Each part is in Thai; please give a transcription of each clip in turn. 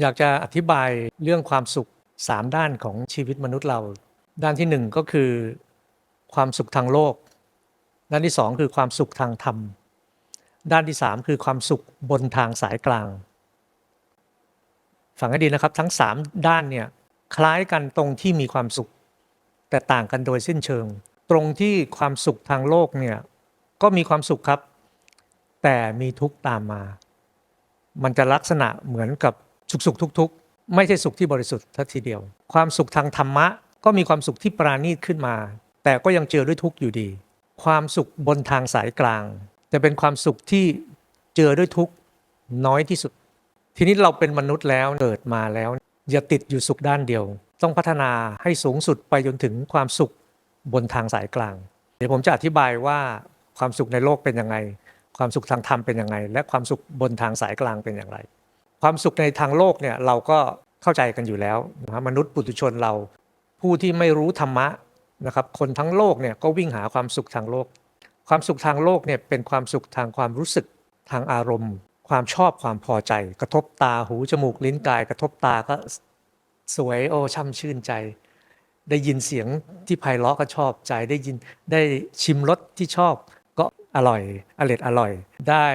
อยากจะอธิบายเรื่องความสุข 3 ด้านของชีวิตมนุษย์เรา ด้านที่ 1 ก็คือความสุขทางโลก ด้านที่ 2 คือความสุขทางธรรม ด้านที่ 3 คือความสุขบนทางสายกลางฟังให้ดีนะครับทั้ง 3 ด้านเนี่ยคล้ายกันตรงที่มีความสุข แต่ต่างกันโดยสิ้นเชิง ตรงที่ความสุขทางโลกเนี่ยก็มีความสุขครับ แต่มีทุกข์ตามมา มันจะลักษณะเหมือนกับ สุขสุขทุกทุกไม่ใช่สุขที่บริสุทธิ์ทัทีเดียว ความสุขทางธรรมะ ก็มีความสุขที่ปราณีตขึ้นมา แต่ก็ยังเจอด้วยทุกข์อยู่ดี ความสุขบนทางสายกลาง จะเป็นความสุขที่เจอด้วยทุกข์น้อยที่สุด ทีนี้เราเป็นมนุษย์แล้วเกิดมาแล้ว อย่าติดอยู่สุขด้านเดียว ต้องพัฒนาให้สูงสุดไปจนถึงความสุขบนทางสายกลาง เดี๋ยวผมจะอธิบายว่าความสุขในโลกเป็นยังไง ความสุขทางธรรมเป็นยังไง และความสุขบนทางสายกลางเป็นอย่างไร ความสุขในทางโลกเนี่ยเราก็เข้าใจกันอยู่แล้วนะมนุษย์ปุถุชนเราผู้ที่ไม่รู้ธรรมะนะครับคนทั้งโลกเนี่ยก็วิ่งหาความสุขทางโลก ความสุขทางโลกเนี่ยเป็นความสุขทางความรู้สึกทางอารมณ์ ความชอบความพอใจ กระทบตาหูจมูกลิ้นกาย กระทบตาก็สวยโอ้ช่ำชื่นใจ ได้ยินเสียงที่ไพเราะก็ชอบใจได้ยินได้ชิมรสที่ชอบ อร่อยอร่อยอร่อย ได้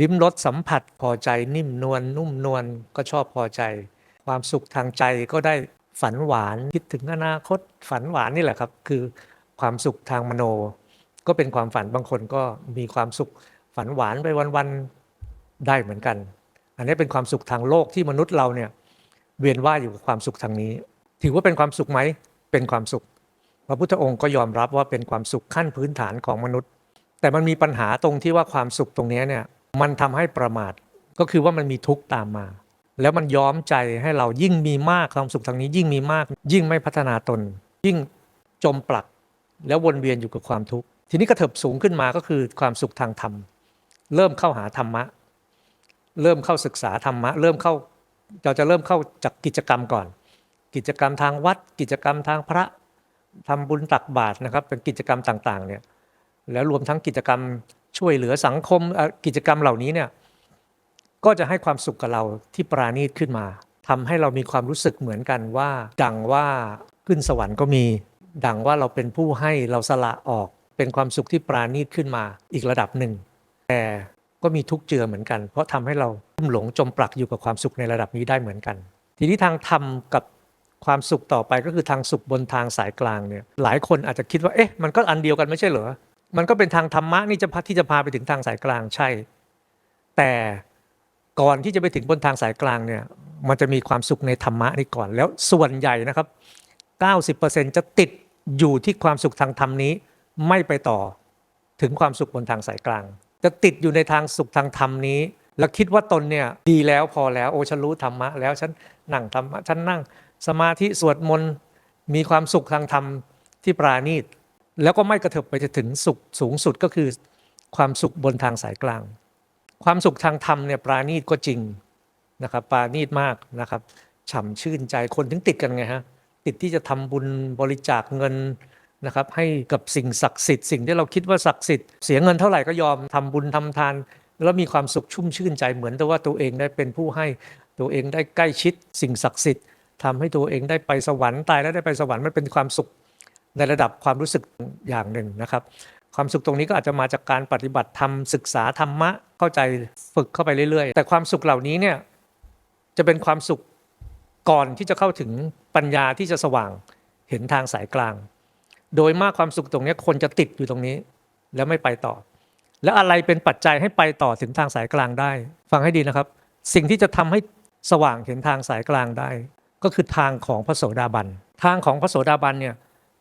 ลิ้มรสสัมผัสพอใจนิ่มนวลนุ่มนวลก็ชอบพอใจ ความสุขทางใจก็ได้ฝันหวานคิดถึงอนาคตฝันหวานนี่แหละครับ คือความสุขทางมโน ก็เป็นความฝันบางคนก็มีความสุขฝันหวานไปวันๆได้เหมือนกัน อันนี้เป็นความสุขทางโลกที่มนุษย์เราเนี่ยเวียนว่ายอยู่กับความสุขทางนี้ ถือว่าเป็นความสุขไหมเป็นความสุข พระพุทธองค์ก็ยอมรับว่าเป็นความสุขขั้นพื้นฐานของมนุษย์ แต่มันมีปัญหาตรงที่ว่าความสุขตรงนี้เนี่ยมันทำให้ประมาทก็คือว่ามันมีทุกข์ตามมา แล้วมันย้อมใจให้เรายิ่งมีมากความสุขทางนี้ยิ่งมีมาก ยิ่งไม่พัฒนาตน ยิ่งจมปลัก แล้ววนเวียนอยู่กับความทุกข์ทีนี้กระเถิบสูงขึ้นมาก็คือความสุขทางธรรม เริ่มเข้าหาธรรมะ เริ่มเข้าศึกษาธรรมะ เริ่มเข้าเราจะเริ่มเข้าจากกิจกรรมก่อน กิจกรรมทางวัด กิจกรรมทางพระทำบุญตักบาตรนะครับ เป็นกิจกรรมต่างๆเนี่ย แล้วรวมทั้งกิจกรรมช่วยเหลือสังคมกิจกรรมเหล่านี้เนี่ยก็จะให้ความสุขกับเราที่ปราณีตขึ้นมาทำให้เรามีความรู้สึกเหมือนกันว่า ดังว่าขึ้นสวรรค์ก็มี ดังว่าเราเป็นผู้ให้เราสละออกเป็นความสุขที่ปราณีตขึ้นมาอีกระดับหนึ่ง แต่ก็มีทุกเจือเหมือนกัน เพราะทำให้เราลุ่มหลงจมปลักอยู่กับความสุขในระดับนี้ได้เหมือนกัน ทีนี้ทางธรรมกับความสุขต่อไปก็คือทางสุขบนทางสายกลางเนี่ยหลายคนอาจจะคิดว่าเอ๊ะมันก็อันเดียวกันไม่ใช่เหรอ มันก็เป็นทางธรรมะนี่จะพาที่จะพาไปถึงทางสายกลางใช่ แต่ก่อนที่จะไปถึงบนทางสายกลางเนี่ยมันจะมีความสุขในธรรมะนี่ก่อน แล้วส่วนใหญ่นะครับ 90%จะติดอยู่ที่ความสุขทางธรรมนี้ไม่ไปต่อถึงความสุขบนทางสายกลาง จะติดอยู่ในทางสุขทางธรรมนี้ แล้วคิดว่าตนเนี่ยดีแล้วพอแล้วโอ้ฉันรู้ธรรมะแล้วฉันนั่งธรรมะฉันนั่งสมาธิสวดมนต์มีความสุขทางธรรมที่ปราณีต แล้วก็ไม่กระเถิบไปจะถึงสุขสูงสุดก็คือความสุขบนทางสายกลาง ความสุขทางธรรมเนี่ยปราณีตก็จริงนะครับปราณีตมากนะครับฉ่ำชื่นใจคนถึงติดกันไงฮะติดที่จะทำบุญบริจาคเงินนะครับให้กับสิ่งศักดิ์สิทธิ์สิ่งที่เราคิดว่าศักดิ์สิทธิ์เสียเงินเท่าไหร่ก็ยอมทำบุญทำทาน แล้วมีความสุขชุ่มชื่นใจเหมือนแต่ว่าตัวเองได้เป็นผู้ให้ตัวเองได้ใกล้ชิดสิ่งศักดิ์สิทธิ์ทำให้ตัวเองได้ไปสวรรค์ตายแล้วได้ไปสวรรค์มันเป็นความสุข ในระดับความรู้สึกอย่างหนึ่งนะครับ ความสุขตรงนี้ก็อาจจะมาจากการปฏิบัติธรรมศึกษาธรรมะเข้าใจฝึกเข้าไปเรื่อยๆ แต่ความสุขเหล่านี้เนี่ยจะเป็นความสุขก่อนที่จะเข้าถึงปัญญาที่จะสว่างเห็นทางสายกลาง โดยมากความสุขตรงนี้คนจะติดอยู่ตรงนี้ แล้วไม่ไปต่อ แล้วอะไรเป็นปัจจัยให้ไปต่อถึงทางสายกลางได้ ฟังให้ดีนะครับ สิ่งที่จะทำให้สว่างเห็นทางสายกลางได้ ก็คือทางของพระโสดาบัน ทางของพระโสดาบันเนี่ย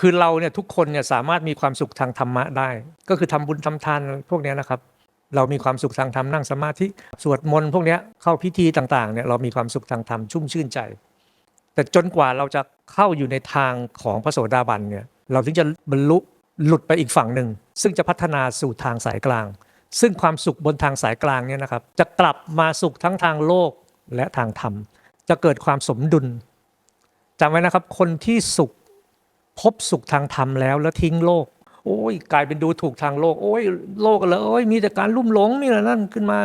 คือเราเนี่ยทุกคนเนี่ยสามารถมีความสุขทางธรรมะได้ ก็คือทำบุญทำทานพวกนี้นะครับ เรามีความสุขทางธรรมนั่งสมาธิสวดมนต์พวกนี้เข้าพิธีต่างๆเนี่ยเรามีความสุขทางธรรมชุ่มชื่นใจ แต่จนกว่าเราจะเข้าอยู่ในทางของพระโสดาบันเนี่ยเราถึงจะบรรลุหลุดไปอีกฝั่งหนึ่ง ซึ่งจะพัฒนาสู่ทางสายกลาง ซึ่งความสุขบนทางสายกลางเนี่ยนะครับ จะกลับมาสุขทั้งทางโลกและทางธรรม จะเกิดความสมดุลจำไว้นะครับคนที่สุข พบสุขทางธรรมแล้วแล้วทิ้งโลก โอ้ย กลายเป็นดูถูกทางโลก โอ้ยโลกเลยโอ้ยมีแต่การลุ่มหลงมีแต่นั่นขึ้นมา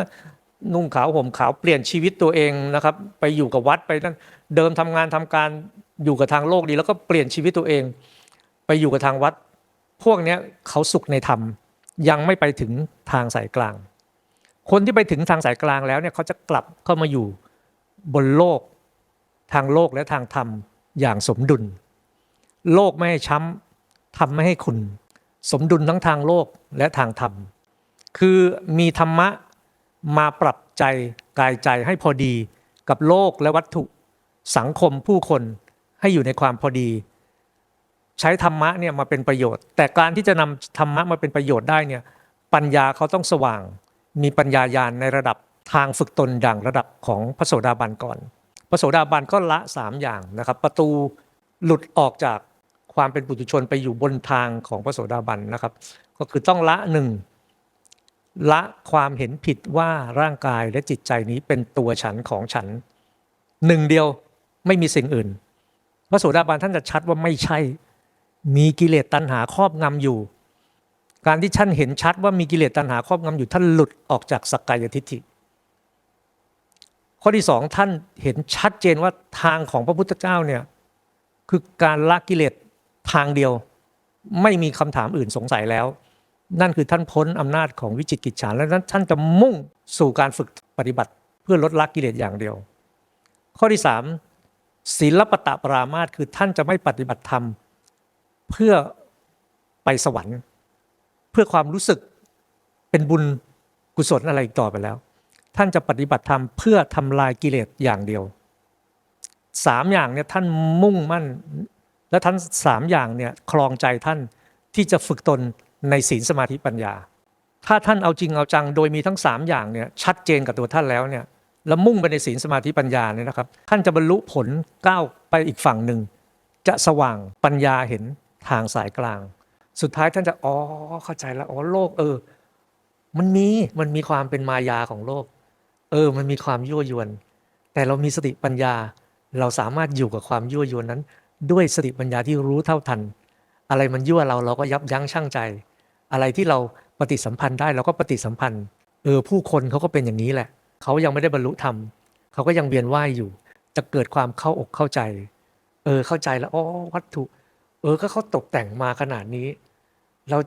นุ่งขาวห่มขาวเปลี่ยนชีวิตตัวเองนะครับ ไปอยู่กับวัดไปนั่นเดิมทำงานทำการอยู่กับทางโลกดี แล้วก็เปลี่ยนชีวิตตัวเอง ไปอยู่กับทางวัด พวกเนี้ยเขาสุขในธรรม ยังไม่ไปถึงทางสายกลาง คนที่ไปถึงทางสายกลางแล้วเนี่ยเขาจะกลับเข้ามาอยู่บนโลกทางโลกและทางธรรมอย่างสมดุล โลกไม่ให้ช้ำธรรมไม่ให้คุณ สมดุลทั้งทางโลกและทางธรรม คือมีธรรมะมาปรับใจกายใจให้พอดีกับโลกและวัตถุสังคมผู้คนให้อยู่ในความพอดี ใช้ธรรมะเนี่ยมาเป็นประโยชน์ แต่การที่จะนำธรรมะมาเป็นประโยชน์ได้เนี่ยปัญญาเขาต้องสว่าง มีปัญญายาณในระดับทางฝึกตนอย่างระดับของพระโสดาบันก่อน พระโสดาบันก็ละสามอย่างนะครับ ประตูหลุดออกจาก ความเป็นปุถุชนไปอยู่บนทางของพระโสดาบันนะครับ ก็คือต้องละหนึ่งละความเห็นผิดว่าร่างกายและจิตใจนี้เป็นตัวฉันของฉันหนึ่งเดียวไม่มีสิ่งอื่น พระโสดาบันท่านจะชัดว่าไม่ใช่ มีกิเลสตัณหาครอบงำอยู่ การที่ท่านเห็นชัดว่ามีกิเลสตัณหาครอบงำอยู่ท่านหลุดออกจากสกกายทิฏฐิข้อที่สองท่านเห็นชัดเจนว่าทางของพระพุทธเจ้าเนี่ยคือการละกิเลส ทางเดียวไม่มีคำถามอื่นสงสัยแล้ว นั่นคือท่านพ้นอำนาจของวิจิตกิจฉานแล้วนั้นท่านจะมุ่งสู่การฝึกปฏิบัติ เพื่อลดละกิเลสอย่างเดียว ข้อที่สามศีลปตะปรามาสคือท่านจะไม่ปฏิบัติธรรม เพื่อไปสวรรค์ เพื่อความรู้สึกเป็นบุญกุศลอะไรอีกต่อไปแล้ว ท่านจะปฏิบัติธรรมเพื่อทำลายกิเลสอย่างเดียวสามอย่างเนี่ยท่านมุ่งมั่น และท่านสามอย่างเนี่ยคลองใจท่านที่จะฝึกตนในศีลสมาธิปัญญา ถ้าท่านเอาจริงเอาจังโดยมีทั้งสามอย่างเนี่ยชัดเจนกับตัวท่านแล้วเนี่ยแล้วมุ่งไปในศีลสมาธิปัญญาเนี่ยนะครับ ท่านจะบรรลุผลก้าวไปอีกฝั่งหนึ่ง จะสว่างปัญญาเห็นทางสายกลาง สุดท้ายท่านจะอ๋อเข้าใจแล้วอ๋อโลกเออ มันมีมันมีความเป็นมายาของโลก เออ มันมีความยั่วยวน แต่เรามีสติปัญญา เราสามารถอยู่กับความยั่วยวนนั้น ด้วยสติปัญญาที่รู้เท่าทัน อะไรมันยั่วเราเราก็ยับยั้งชั่งใจ อะไรที่เราปฏิสัมพันธ์ได้เราก็ปฏิสัมพันธ์ เออผู้คนเขาก็เป็นอย่างนี้แหละ เขายังไม่ได้บรรลุธรรมเขาก็ยังเวียนว่ายอยู่จะเกิดความเข้าอกเข้าใจ เออเข้าใจแล้วอ๋อวัตถุ เออก็เขาตกแต่งมาขนาดนี้ เรา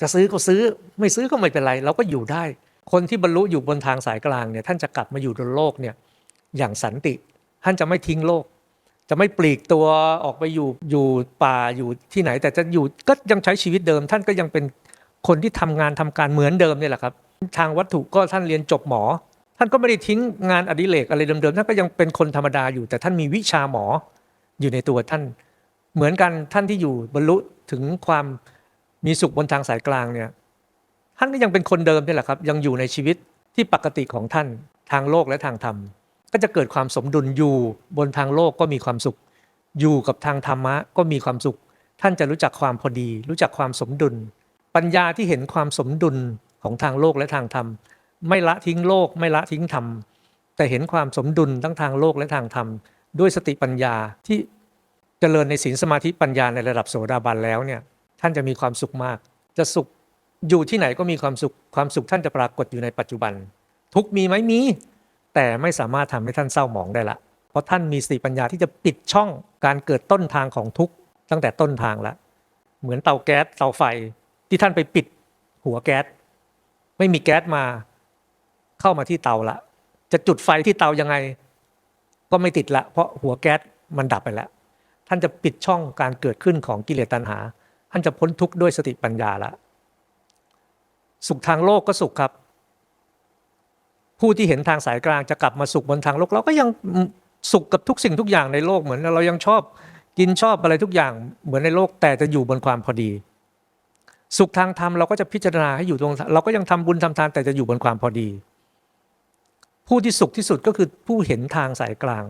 จะซื้อก็ซื้อไม่ซื้อก็ไม่เป็นไร เราก็อยู่ได้ คนที่บรรลุอยู่บนทางสายกลางเนี่ยท่านจะกลับมาอยู่บนโลกเนี่ยอย่างสันติ ท่านจะไม่ทิ้งโลก จะไม่ปลีกตัวออกไปอยู่อยู่ป่าอยู่ที่ไหน แต่จะอยู่ก็ยังใช้ชีวิตเดิม ท่านก็ยังเป็นคนที่ทำงานทำการเหมือนเดิมนี่แหละครับ ทางวัตถุก็ท่านเรียนจบหมอ ท่านก็ไม่ได้ทิ้งงานอดิเรกอะไรเดิมๆท่านก็ยังเป็นคนธรรมดาอยู่ แต่ท่านมีวิชาหมออยู่ในตัวท่าน เหมือนกันท่านที่อยู่บรรลุถึงความมีสุขบนทางสายกลางเนี่ยท่านก็ยังเป็นคนเดิมนี่แหละครับ ยังอยู่ในชีวิตที่ปกติของท่านทางโลกและทางธรรม ก็จะเกิดความสมดุลอยู่บนทางโลกก็มีความสุข อยู่กับทางธรรมะก็มีความสุข ท่านจะรู้จักความพอดี รู้จักความสมดุล ปัญญาที่เห็นความสมดุลของทางโลกและทางธรรม ไม่ละทิ้งโลก ไม่ละทิ้งธรรม แต่เห็นความสมดุลทั้งทางโลกและทางธรรม ด้วยสติปัญญาที่เจริญในศีลสมาธิปัญญาในระดับโสดาบันแล้วเนี่ยท่านจะมีความสุขมาก จะสุขอยู่ที่ไหนก็มีความสุขความสุขท่านจะปรากฏอยู่ในปัจจุบัน ทุกมีไหมมี แต่ไม่สามารถทำให้ท่านเศร้าหมองได้ละ เพราะท่านมีสติปัญญาที่จะปิดช่องการเกิดต้นทางของทุกข์ตั้งแต่ต้นทางละ เหมือนเตาแก๊สเตาไฟที่ท่านไปปิดหัวแก๊สไม่มีแก๊สมาเข้ามาที่เตาละ จะจุดไฟที่เตายังไง ก็ไม่ติดละ เพราะหัวแก๊สมันดับไปแล้ว ท่านจะปิดช่องการเกิดขึ้นของกิเลสตัณหา ท่านจะพ้นทุกข์ด้วยสติปัญญาละ สุขทางโลกก็สุขครับ ผู้ที่เห็นทางสายกลางจะกลับมาสุขบนทางโลก เราก็ยังสุขกับทุกสิ่งทุกอย่างในโลกเหมือนเรายังชอบกินชอบอะไรทุกอย่างเหมือนในโลกแต่จะอยู่บนความพอดี สุขทางธรรมเราก็จะพิจารณาให้อยู่ตรงเราก็ยังทำบุญทำทานแต่จะอยู่บนความพอดี ผู้ที่สุขที่สุดก็คือผู้เห็นทางสายกลาง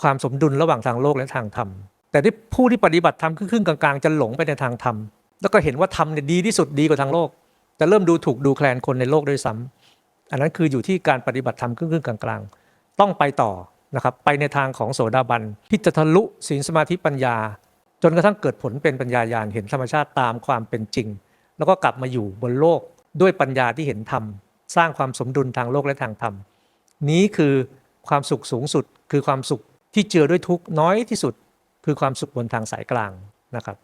ความสมดุลระหว่างทางโลกและทางธรรมแต่ที่ผู้ที่ปฏิบัติธรรมครึ่งกลางๆจะหลงไปในทางธรรมแล้วก็เห็นว่าธรรมเนี่ยดีที่สุดดีกว่าทางโลกจะเริ่มดูถูกดูแคลนคนในโลกด้วยซ้ำ อันนั้นคืออยู่ที่การปฏิบัติธรรมครึ่งๆกลางๆ ต้องไปต่อนะครับไปในทางของโสดาบันที่จะทะลุศีลสมาธิปัญญา จนกระทั่งเกิดผลเป็นปัญญายาณเห็นธรรมชาติตามความเป็นจริง แล้วก็กลับมาอยู่บนโลกด้วยปัญญาที่เห็นธรรม สร้างความสมดุลทางโลกและทางธรรม นี้คือความสุขสูงสุด คือความสุขที่เจือด้วยทุกข์น้อยที่สุด คือความสุขบนทางสายกลางนะครับ